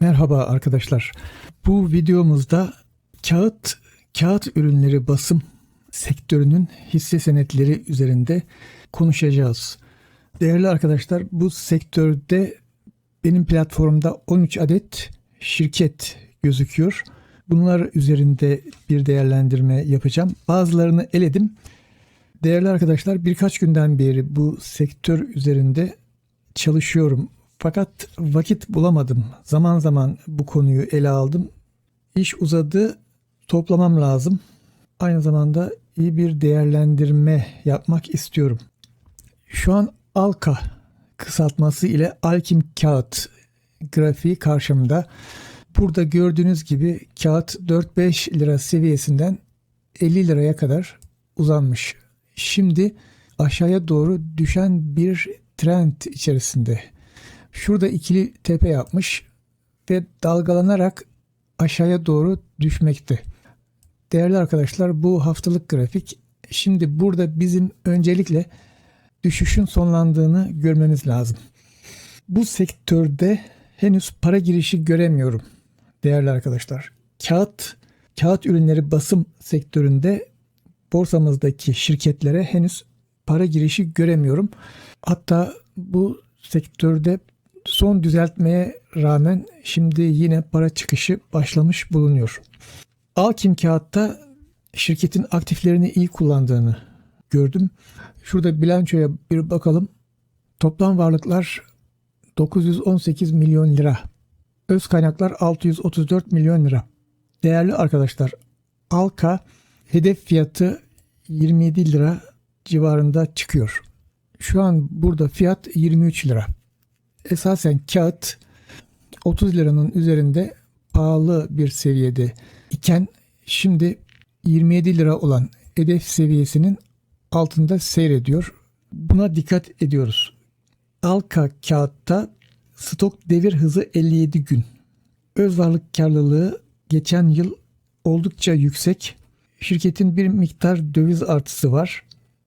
Merhaba arkadaşlar. Bu videomuzda kağıt kağıt ürünleri basım sektörünün hisse senetleri üzerinde konuşacağız. Değerli arkadaşlar bu sektörde benim platformda 13 adet şirket gözüküyor. Bunlar üzerinde bir değerlendirme yapacağım. Bazılarını eledim. Değerli arkadaşlar birkaç günden beri bu sektör üzerinde çalışıyorum. Fakat vakit bulamadım. Zaman zaman bu konuyu ele aldım. İş uzadı, toplamam lazım. Aynı zamanda iyi bir değerlendirme yapmak istiyorum. Şu an Alka kısaltması ile Alkim Kağıt grafiği karşımda. Burada gördüğünüz gibi kağıt 4-5 lira seviyesinden 50 liraya kadar uzanmış. Şimdi aşağıya doğru düşen bir trend içerisinde. Şurada ikili tepe yapmış ve dalgalanarak aşağıya doğru düşmekte. Değerli arkadaşlar bu haftalık grafik. Şimdi burada bizim öncelikle düşüşün sonlandığını görmemiz lazım. Bu sektörde henüz para girişi göremiyorum değerli arkadaşlar. Kağıt kağıt ürünleri basım sektöründe borsamızdaki şirketlere henüz para girişi göremiyorum. Hatta bu sektörde son düzeltmeye rağmen şimdi yine para çıkışı başlamış bulunuyor. Alkim kağıtta şirketin aktiflerini iyi kullandığını gördüm. Şurada bilançoya bir bakalım. Toplam varlıklar 918 milyon lira. Öz kaynaklar 634 milyon lira. Değerli arkadaşlar, Alka hedef fiyatı 27 lira civarında çıkıyor. Şu an burada fiyat 23 lira. Esasen kağıt 30 liranın üzerinde pahalı bir seviyede iken şimdi 27 lira olan hedef seviyesinin altında seyrediyor. Buna dikkat ediyoruz. Alka kağıtta stok devir hızı 57 gün. Öz varlık karlılığı geçen yıl oldukça yüksek. Şirketin bir miktar döviz artısı var.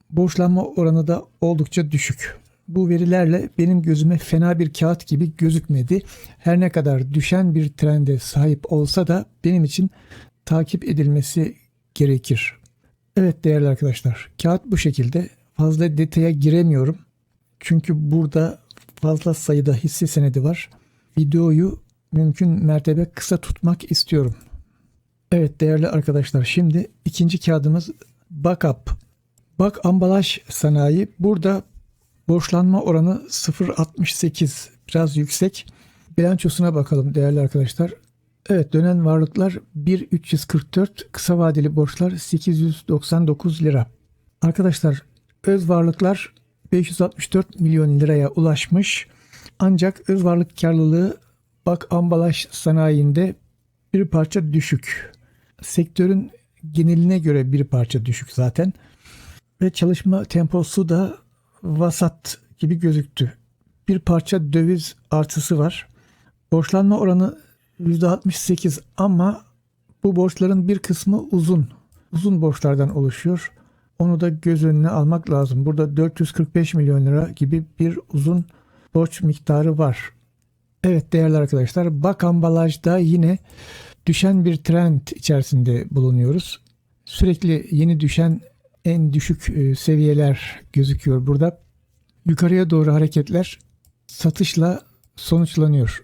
Borçlanma oranı da oldukça düşük. Bu verilerle benim gözüme fena bir kağıt gibi gözükmedi. Her ne kadar düşen bir trende sahip olsa da benim için takip edilmesi gerekir. Evet değerli arkadaşlar, kağıt bu şekilde. Fazla detaya giremiyorum. Çünkü burada fazla sayıda hisse senedi var. Videoyu mümkün mertebe kısa tutmak istiyorum. Evet değerli arkadaşlar, şimdi ikinci kağıdımız Backup. Bak ambalaj sanayi. Burada borçlanma oranı 0.68 biraz yüksek. Bilançosuna bakalım değerli arkadaşlar. Evet dönen varlıklar 1.344 kısa vadeli borçlar 899 lira. Arkadaşlar öz varlıklar 564 milyon liraya ulaşmış. Ancak öz varlık karlılığı bak ambalaj sanayinde bir parça düşük. Sektörün geneline göre bir parça düşük zaten. Ve çalışma temposu da vasat gibi gözüktü. Bir parça döviz artısı var. Borçlanma oranı %68 ama bu borçların bir kısmı uzun. Uzun borçlardan oluşuyor. Onu da göz önüne almak lazım. Burada 445 milyon lira gibi bir uzun borç miktarı var. Evet değerli arkadaşlar Bak ambalajda yine düşen bir trend içerisinde bulunuyoruz. Sürekli yeni düşen en düşük e, seviyeler gözüküyor burada. Yukarıya doğru hareketler satışla sonuçlanıyor.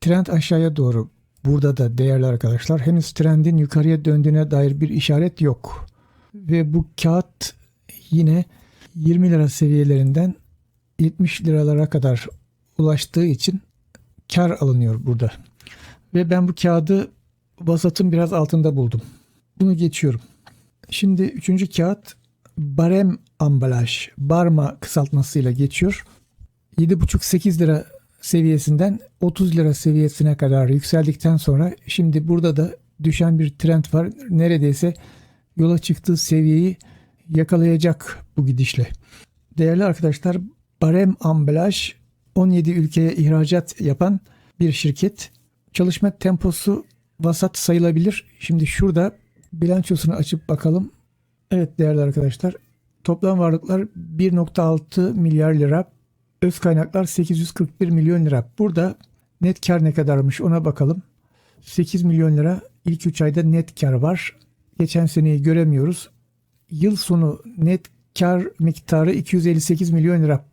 Trend aşağıya doğru. Burada da değerli arkadaşlar henüz trendin yukarıya döndüğüne dair bir işaret yok. Ve bu kağıt yine 20 lira seviyelerinden 70 liralara kadar ulaştığı için kar alınıyor burada. Ve ben bu kağıdı vasatın biraz altında buldum. Bunu geçiyorum. Şimdi üçüncü kağıt barem ambalaj, barma kısaltmasıyla geçiyor. 7,5-8 lira seviyesinden 30 lira seviyesine kadar yükseldikten sonra şimdi burada da düşen bir trend var. Neredeyse yola çıktığı seviyeyi yakalayacak bu gidişle. Değerli arkadaşlar Barem Ambalaj 17 ülkeye ihracat yapan bir şirket. Çalışma temposu vasat sayılabilir. Şimdi şurada bilançosunu açıp bakalım. Evet değerli arkadaşlar toplam varlıklar 1.6 milyar lira öz kaynaklar 841 milyon lira. Burada Net kar ne kadarmış ona bakalım. 8 milyon lira ilk 3 ayda net kar var. Geçen seneyi göremiyoruz. Yıl sonu net kar miktarı 258 milyon lira.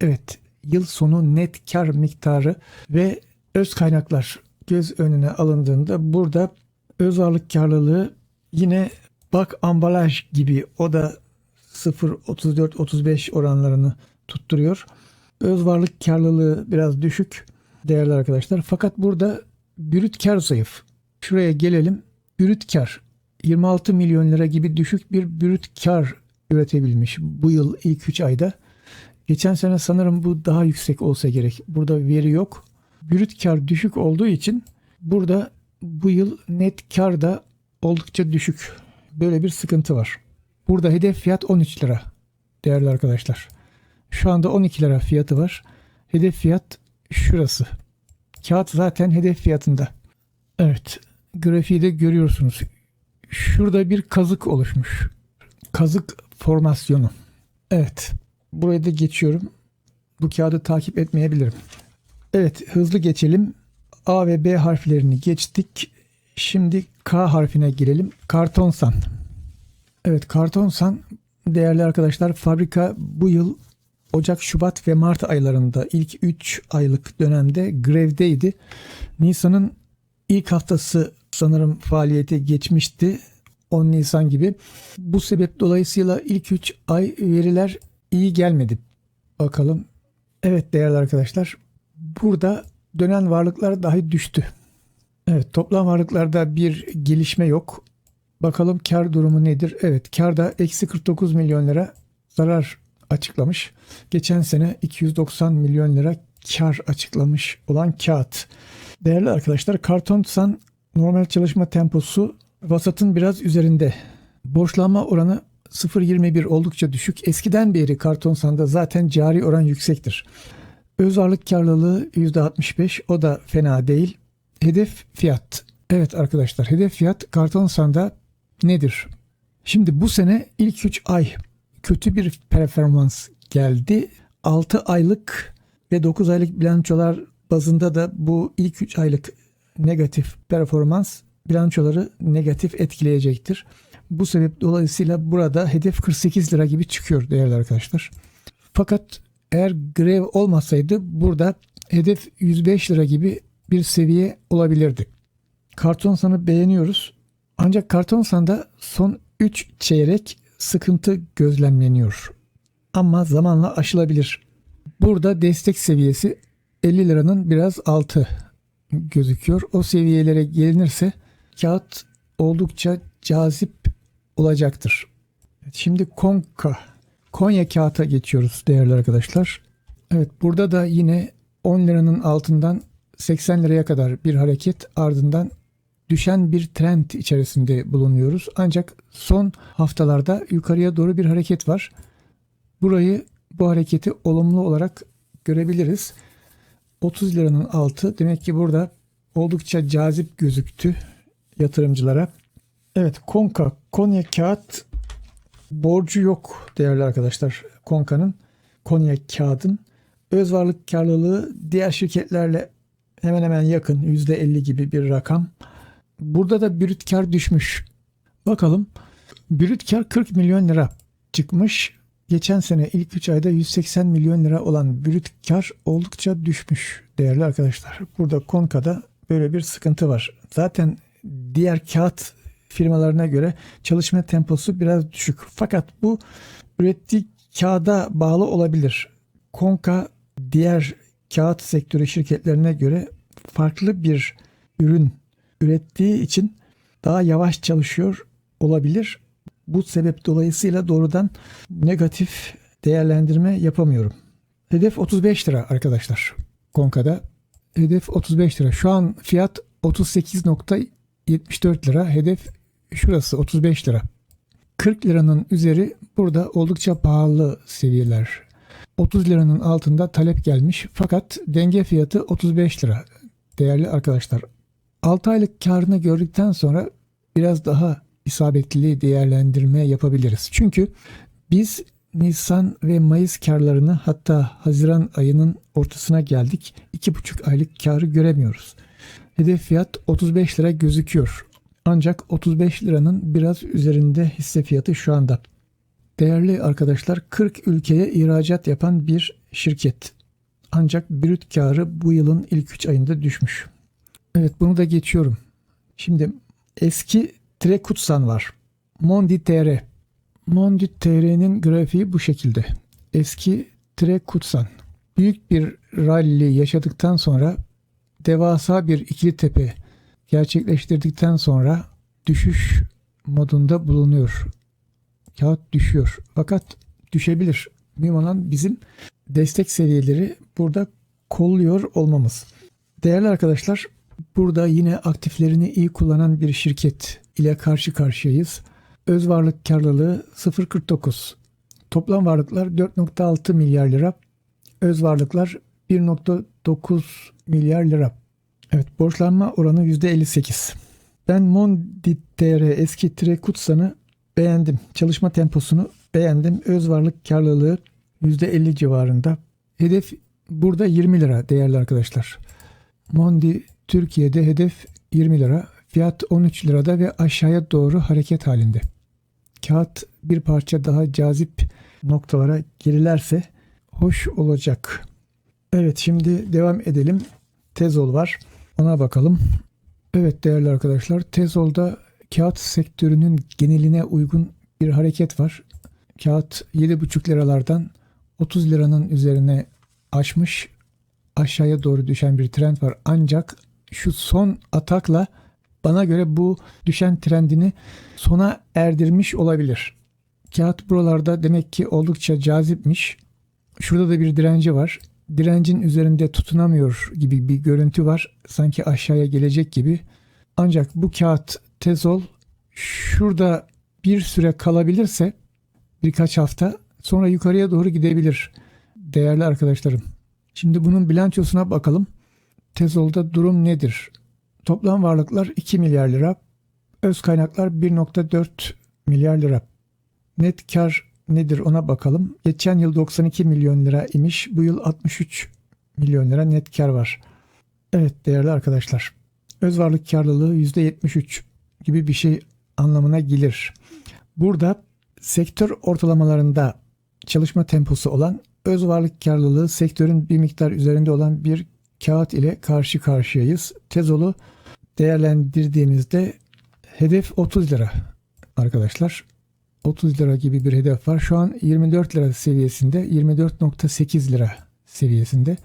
Evet, yıl sonu net kar miktarı ve öz kaynaklar göz önüne alındığında burada öz ağırlık karlılığı yine bak ambalaj gibi o da 0.34-35 oranlarını tutturuyor. Öz varlık karlılığı biraz düşük değerli arkadaşlar. Fakat burada brüt kar zayıf. Şuraya gelelim. Brüt kar 26 milyon lira gibi düşük bir brüt kar üretebilmiş bu yıl ilk 3 ayda. Geçen sene sanırım bu daha yüksek olsa gerek. Burada veri yok. Brüt kar düşük olduğu için burada bu yıl net kar da oldukça düşük. Böyle bir sıkıntı var. Burada hedef fiyat 13 lira değerli arkadaşlar. Şu anda 12 lira fiyatı var. Hedef fiyat şurası. Kağıt zaten hedef fiyatında. Evet. Grafiği de görüyorsunuz. Şurada bir kazık oluşmuş. Kazık formasyonu. Evet. Burayı da geçiyorum. Bu kağıdı takip etmeyebilirim. Evet. Hızlı geçelim. A ve B harflerini geçtik. Şimdi K harfine girelim. Kartonsan. Evet Kartonsan değerli arkadaşlar fabrika bu yıl Ocak, Şubat ve Mart aylarında ilk 3 aylık dönemde grevdeydi. Nisan'ın ilk haftası sanırım faaliyete geçmişti. 10 Nisan gibi. Bu sebep dolayısıyla ilk 3 ay veriler iyi gelmedi. Bakalım. Evet değerli arkadaşlar. Burada dönen varlıklar dahi düştü. Evet toplam varlıklarda bir gelişme yok. Bakalım kar durumu nedir? Evet karda eksi 49 milyon lira zarar açıklamış. Geçen sene 290 milyon lira kar açıklamış olan kağıt. Değerli arkadaşlar Kartonsan normal çalışma temposu vasatın biraz üzerinde. Borçlanma oranı 0.21 oldukça düşük. Eskiden beri Kartonsan'da zaten cari oran yüksektir. Öz ağırlık karlılığı %65 o da fena değil. Hedef fiyat. Evet arkadaşlar hedef fiyat Kartonsan'da nedir? Şimdi bu sene ilk 3 ay kötü bir performans geldi. 6 aylık ve 9 aylık bilançolar bazında da bu ilk 3 aylık negatif performans bilançoları negatif etkileyecektir. Bu sebep dolayısıyla burada hedef 48 lira gibi çıkıyor değerli arkadaşlar. Fakat eğer grev olmasaydı burada hedef 105 lira gibi bir seviye olabilirdi. Kartonsan'ı beğeniyoruz. Ancak Kartonsan'da son 3 çeyrek sıkıntı gözlemleniyor. Ama zamanla aşılabilir. Burada destek seviyesi 50 liranın biraz altı gözüküyor. O seviyelere gelinirse kağıt oldukça cazip olacaktır. Şimdi Konka, Konya kağıta geçiyoruz değerli arkadaşlar. Evet burada da yine 10 liranın altından 80 liraya kadar bir hareket ardından düşen bir trend içerisinde bulunuyoruz. Ancak son haftalarda yukarıya doğru bir hareket var. Burayı bu hareketi olumlu olarak görebiliriz. 30 liranın altı demek ki burada oldukça cazip gözüktü yatırımcılara. Evet Konka Konya kağıt borcu yok değerli arkadaşlar Konka'nın Konya kağıdın öz varlık karlılığı diğer şirketlerle hemen hemen yakın %50 gibi bir rakam. Burada da brüt kar düşmüş. Bakalım. Brüt kar 40 milyon lira çıkmış. Geçen sene ilk 3 ayda 180 milyon lira olan brüt kar oldukça düşmüş değerli arkadaşlar. Burada Konka'da böyle bir sıkıntı var. Zaten diğer kağıt firmalarına göre çalışma temposu biraz düşük. Fakat bu ürettiği kağıda bağlı olabilir. Konka diğer kağıt sektörü şirketlerine göre farklı bir ürün ürettiği için daha yavaş çalışıyor olabilir. Bu sebep dolayısıyla doğrudan negatif değerlendirme yapamıyorum. Hedef 35 lira arkadaşlar. Konka'da hedef 35 lira. Şu an fiyat 38.74 lira. Hedef şurası 35 lira. 40 liranın üzeri burada oldukça pahalı seviyeler. 30 liranın altında talep gelmiş fakat denge fiyatı 35 lira. Değerli arkadaşlar 6 aylık karını gördükten sonra biraz daha isabetli değerlendirme yapabiliriz. Çünkü biz Nisan ve Mayıs karlarını hatta Haziran ayının ortasına geldik. 2,5 aylık karı göremiyoruz. Hedef fiyat 35 lira gözüküyor. Ancak 35 liranın biraz üzerinde hisse fiyatı şu anda. Değerli arkadaşlar 40 ülkeye ihracat yapan bir şirket. Ancak brüt karı bu yılın ilk 3 ayında düşmüş. Evet bunu da geçiyorum. Şimdi eski Trekutsan var. Mondi TR. Mondi TR'nin grafiği bu şekilde. Eski Trekutsan. Büyük bir rally yaşadıktan sonra devasa bir ikili tepe gerçekleştirdikten sonra düşüş modunda bulunuyor. Kağıt düşüyor. Fakat düşebilir. Mühim olan bizim destek seviyeleri burada kolluyor olmamız. Değerli arkadaşlar burada yine aktiflerini iyi kullanan bir şirket ile karşı karşıyayız. Öz varlık karlılığı 0.49. Toplam varlıklar 4.6 milyar lira. Öz varlıklar 1.9 milyar lira. Evet borçlanma oranı %58. Ben Mondi TR eski Trekutsan'ı beğendim. Çalışma temposunu beğendim. Öz varlık karlılığı %50 civarında. Hedef burada 20 lira değerli arkadaşlar. Mondi Türkiye'de hedef 20 lira. Fiyat 13 lirada ve aşağıya doğru hareket halinde. Kağıt bir parça daha cazip noktalara gerilerse hoş olacak. Evet şimdi devam edelim. Tezol var. Ona bakalım. Evet değerli arkadaşlar Tezol'da kağıt sektörünün geneline uygun bir hareket var. Kağıt 7,5 liralardan 30 liranın üzerine aşmış aşağıya doğru düşen bir trend var. Ancak şu son atakla bana göre bu düşen trendini sona erdirmiş olabilir. Kağıt buralarda demek ki oldukça cazipmiş. Şurada da bir direnci var. Direncin üzerinde tutunamıyor gibi bir görüntü var. Sanki aşağıya gelecek gibi. Ancak bu kağıt tezol şurada bir süre kalabilirse birkaç hafta sonra yukarıya doğru gidebilir değerli arkadaşlarım. Şimdi bunun bilançosuna bakalım. Tezol'da durum nedir? Toplam varlıklar 2 milyar lira. Öz kaynaklar 1.4 milyar lira. Net kar nedir ona bakalım. Geçen yıl 92 milyon lira imiş. Bu yıl 63 milyon lira net kar var. Evet değerli arkadaşlar. Öz varlık karlılığı %73 gibi bir şey anlamına gelir. Burada sektör ortalamalarında çalışma temposu olan öz varlık karlılığı sektörün bir miktar üzerinde olan bir kağıt ile karşı karşıyayız. Tezolu değerlendirdiğimizde hedef 30 lira arkadaşlar. 30 lira gibi bir hedef var. Şu an 24 lira seviyesinde, 24.8 lira seviyesinde.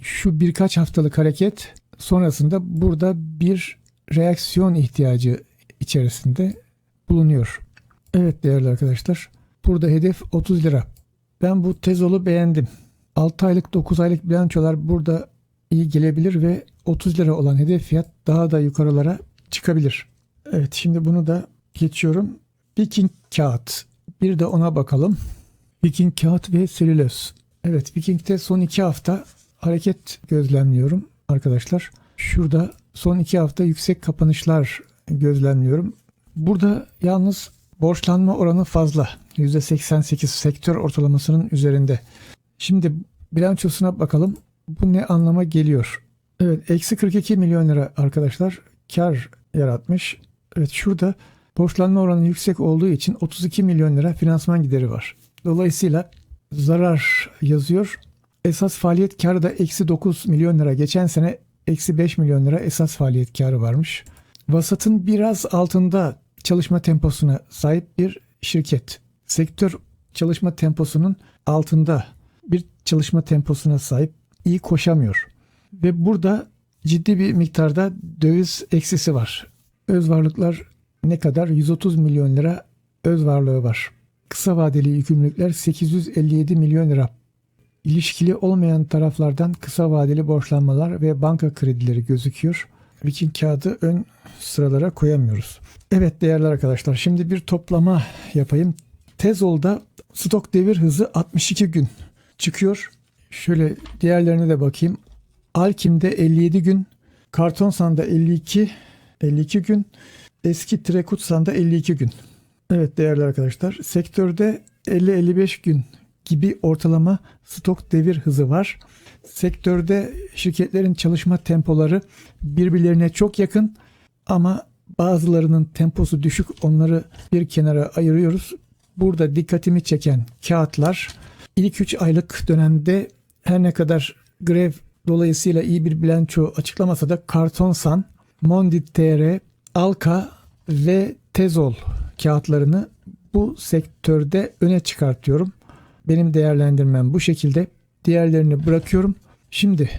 Şu birkaç haftalık hareket sonrasında burada bir reaksiyon ihtiyacı içerisinde bulunuyor. Evet değerli arkadaşlar. Burada hedef 30 lira. Ben bu tezolu beğendim. 6 aylık 9 aylık bilançolar burada iyi gelebilir ve 30 lira olan hedef fiyat daha da yukarılara çıkabilir. Evet şimdi bunu da geçiyorum. Viking kağıt. Bir de ona bakalım. Viking kağıt ve selüloz. Evet Viking'de son 2 hafta hareket gözlemliyorum arkadaşlar. Şurada son 2 hafta yüksek kapanışlar gözlemliyorum. Burada yalnız borçlanma oranı fazla. %88 sektör ortalamasının üzerinde. Şimdi bilançosuna bakalım. Bu ne anlama geliyor? Evet eksi 42 milyon lira arkadaşlar kar yaratmış. Evet şurada borçlanma oranı yüksek olduğu için 32 milyon lira finansman gideri var. Dolayısıyla zarar yazıyor. Esas faaliyet karı da eksi 9 milyon lira. Geçen sene eksi 5 milyon lira esas faaliyet karı varmış. Vasatın biraz altında çalışma temposuna sahip bir şirket. Sektör çalışma temposunun altında bir çalışma temposuna sahip iyi koşamıyor. Ve burada ciddi bir miktarda döviz eksisi var. Öz varlıklar ne kadar? 130 milyon lira öz varlığı var. Kısa vadeli yükümlülükler 857 milyon lira. İlişkili olmayan taraflardan kısa vadeli borçlanmalar ve banka kredileri gözüküyor. Viking kağıdı ön sıralara koyamıyoruz. Evet değerli arkadaşlar şimdi bir toplama yapayım. Tezol'da stok devir hızı 62 gün çıkıyor. Şöyle diğerlerine de bakayım. Alkim'de 57 gün, Kartonsan'da 52 52 gün, eski Trekutsan'da 52 gün. Evet değerli arkadaşlar sektörde 50-55 gün gibi ortalama stok devir hızı var. Sektörde şirketlerin çalışma tempoları birbirlerine çok yakın ama bazılarının temposu düşük onları bir kenara ayırıyoruz. Burada dikkatimi çeken kağıtlar ilk 3 aylık dönemde her ne kadar grev dolayısıyla iyi bir bilanço açıklamasa da Kartonsan, Mondit TR, Alka ve Tezol kağıtlarını bu sektörde öne çıkartıyorum. Benim değerlendirmem bu şekilde. Diğerlerini bırakıyorum. Şimdi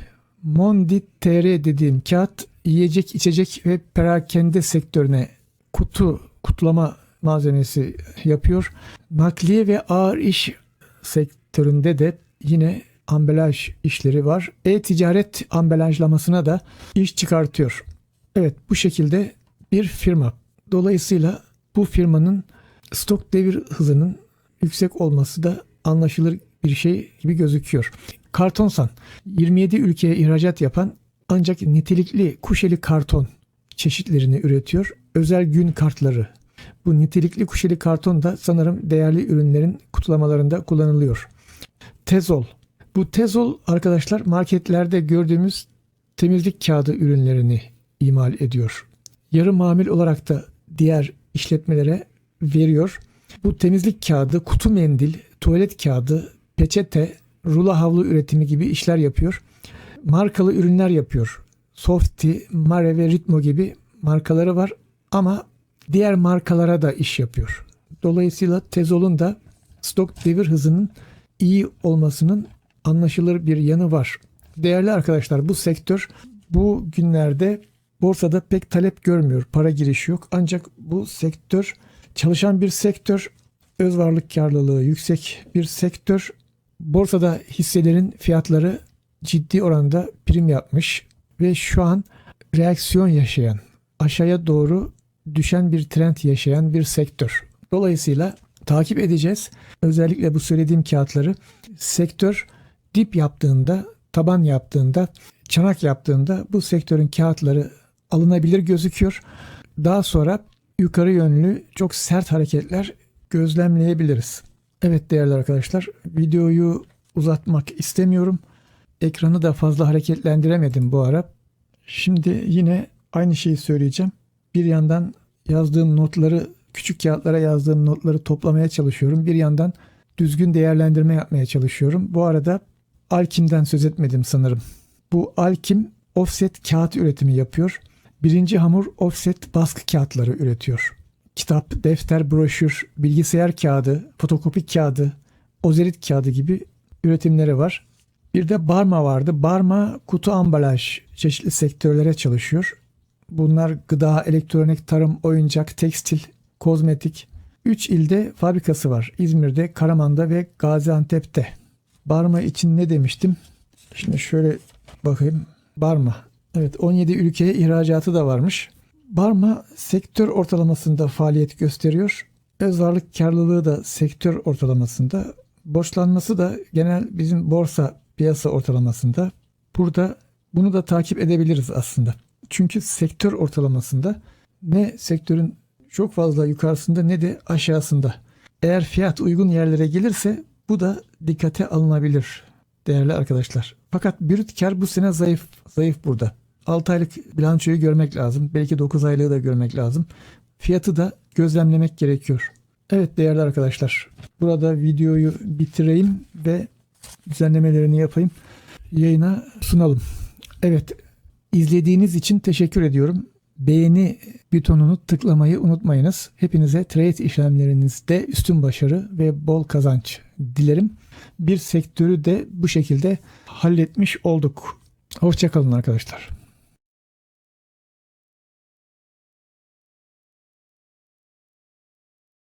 Mondit TR dediğim kağıt yiyecek, içecek ve perakende sektörüne kutu, kutlama malzemesi yapıyor. Nakliye ve ağır iş sektöründe de yine ambalaj işleri var. E-ticaret ambalajlamasına da iş çıkartıyor. Evet bu şekilde bir firma. Dolayısıyla bu firmanın stok devir hızının yüksek olması da anlaşılır bir şey gibi gözüküyor. Kartonsan 27 ülkeye ihracat yapan ancak nitelikli kuşeli karton çeşitlerini üretiyor. Özel gün kartları. Bu nitelikli kuşeli karton da sanırım değerli ürünlerin kutulamalarında kullanılıyor. Tezol. Bu tezol arkadaşlar marketlerde gördüğümüz temizlik kağıdı ürünlerini imal ediyor. Yarı mamul olarak da diğer işletmelere veriyor. Bu temizlik kağıdı, kutu mendil, tuvalet kağıdı, peçete, rulo havlu üretimi gibi işler yapıyor. Markalı ürünler yapıyor. Softy, Mare ve Ritmo gibi markaları var ama diğer markalara da iş yapıyor. Dolayısıyla Tezol'un da stok devir hızının iyi olmasının anlaşılır bir yanı var. Değerli arkadaşlar bu sektör bu günlerde borsada pek talep görmüyor. Para girişi yok. Ancak bu sektör çalışan bir sektör. Öz varlık karlılığı yüksek bir sektör. Borsada hisselerin fiyatları ciddi oranda prim yapmış ve şu an reaksiyon yaşayan, aşağıya doğru düşen bir trend yaşayan bir sektör. Dolayısıyla takip edeceğiz. Özellikle bu söylediğim kağıtları sektör dip yaptığında, taban yaptığında, çanak yaptığında bu sektörün kağıtları alınabilir gözüküyor. Daha sonra yukarı yönlü çok sert hareketler gözlemleyebiliriz. Evet değerli arkadaşlar videoyu uzatmak istemiyorum. Ekranı da fazla hareketlendiremedim bu ara. Şimdi yine aynı şeyi söyleyeceğim. Bir yandan yazdığım notları, küçük kağıtlara yazdığım notları toplamaya çalışıyorum. Bir yandan düzgün değerlendirme yapmaya çalışıyorum. Bu arada Alkim'den söz etmedim sanırım. Bu Alkim offset kağıt üretimi yapıyor. Birinci hamur offset baskı kağıtları üretiyor. Kitap, defter, broşür, bilgisayar kağıdı, fotokopi kağıdı, ozerit kağıdı gibi üretimleri var. Bir de Barma vardı. Barma kutu ambalaj çeşitli sektörlere çalışıyor. Bunlar gıda, elektronik, tarım, oyuncak, tekstil, kozmetik. 3 ilde fabrikası var. İzmir'de, Karaman'da ve Gaziantep'te. Barma için ne demiştim? Şimdi şöyle bakayım. Barma. Evet 17 ülkeye ihracatı da varmış. Barma sektör ortalamasında faaliyet gösteriyor. Öz varlık karlılığı da sektör ortalamasında. Borçlanması da genel bizim borsa piyasa ortalamasında. Burada bunu da takip edebiliriz aslında. Çünkü sektör ortalamasında ne sektörün çok fazla yukarısında ne de aşağısında. Eğer fiyat uygun yerlere gelirse bu da dikkate alınabilir değerli arkadaşlar. Fakat brüt kar bu sene zayıf zayıf burada. 6 aylık bilançoyu görmek lazım. Belki 9 aylığı da görmek lazım. Fiyatı da gözlemlemek gerekiyor. Evet değerli arkadaşlar. Burada videoyu bitireyim ve düzenlemelerini yapayım. Yayına sunalım. Evet izlediğiniz için teşekkür ediyorum. Beğeni butonunu tıklamayı unutmayınız. Hepinize trade işlemlerinizde üstün başarı ve bol kazanç dilerim. Bir sektörü de bu şekilde halletmiş olduk. Hoşçakalın arkadaşlar.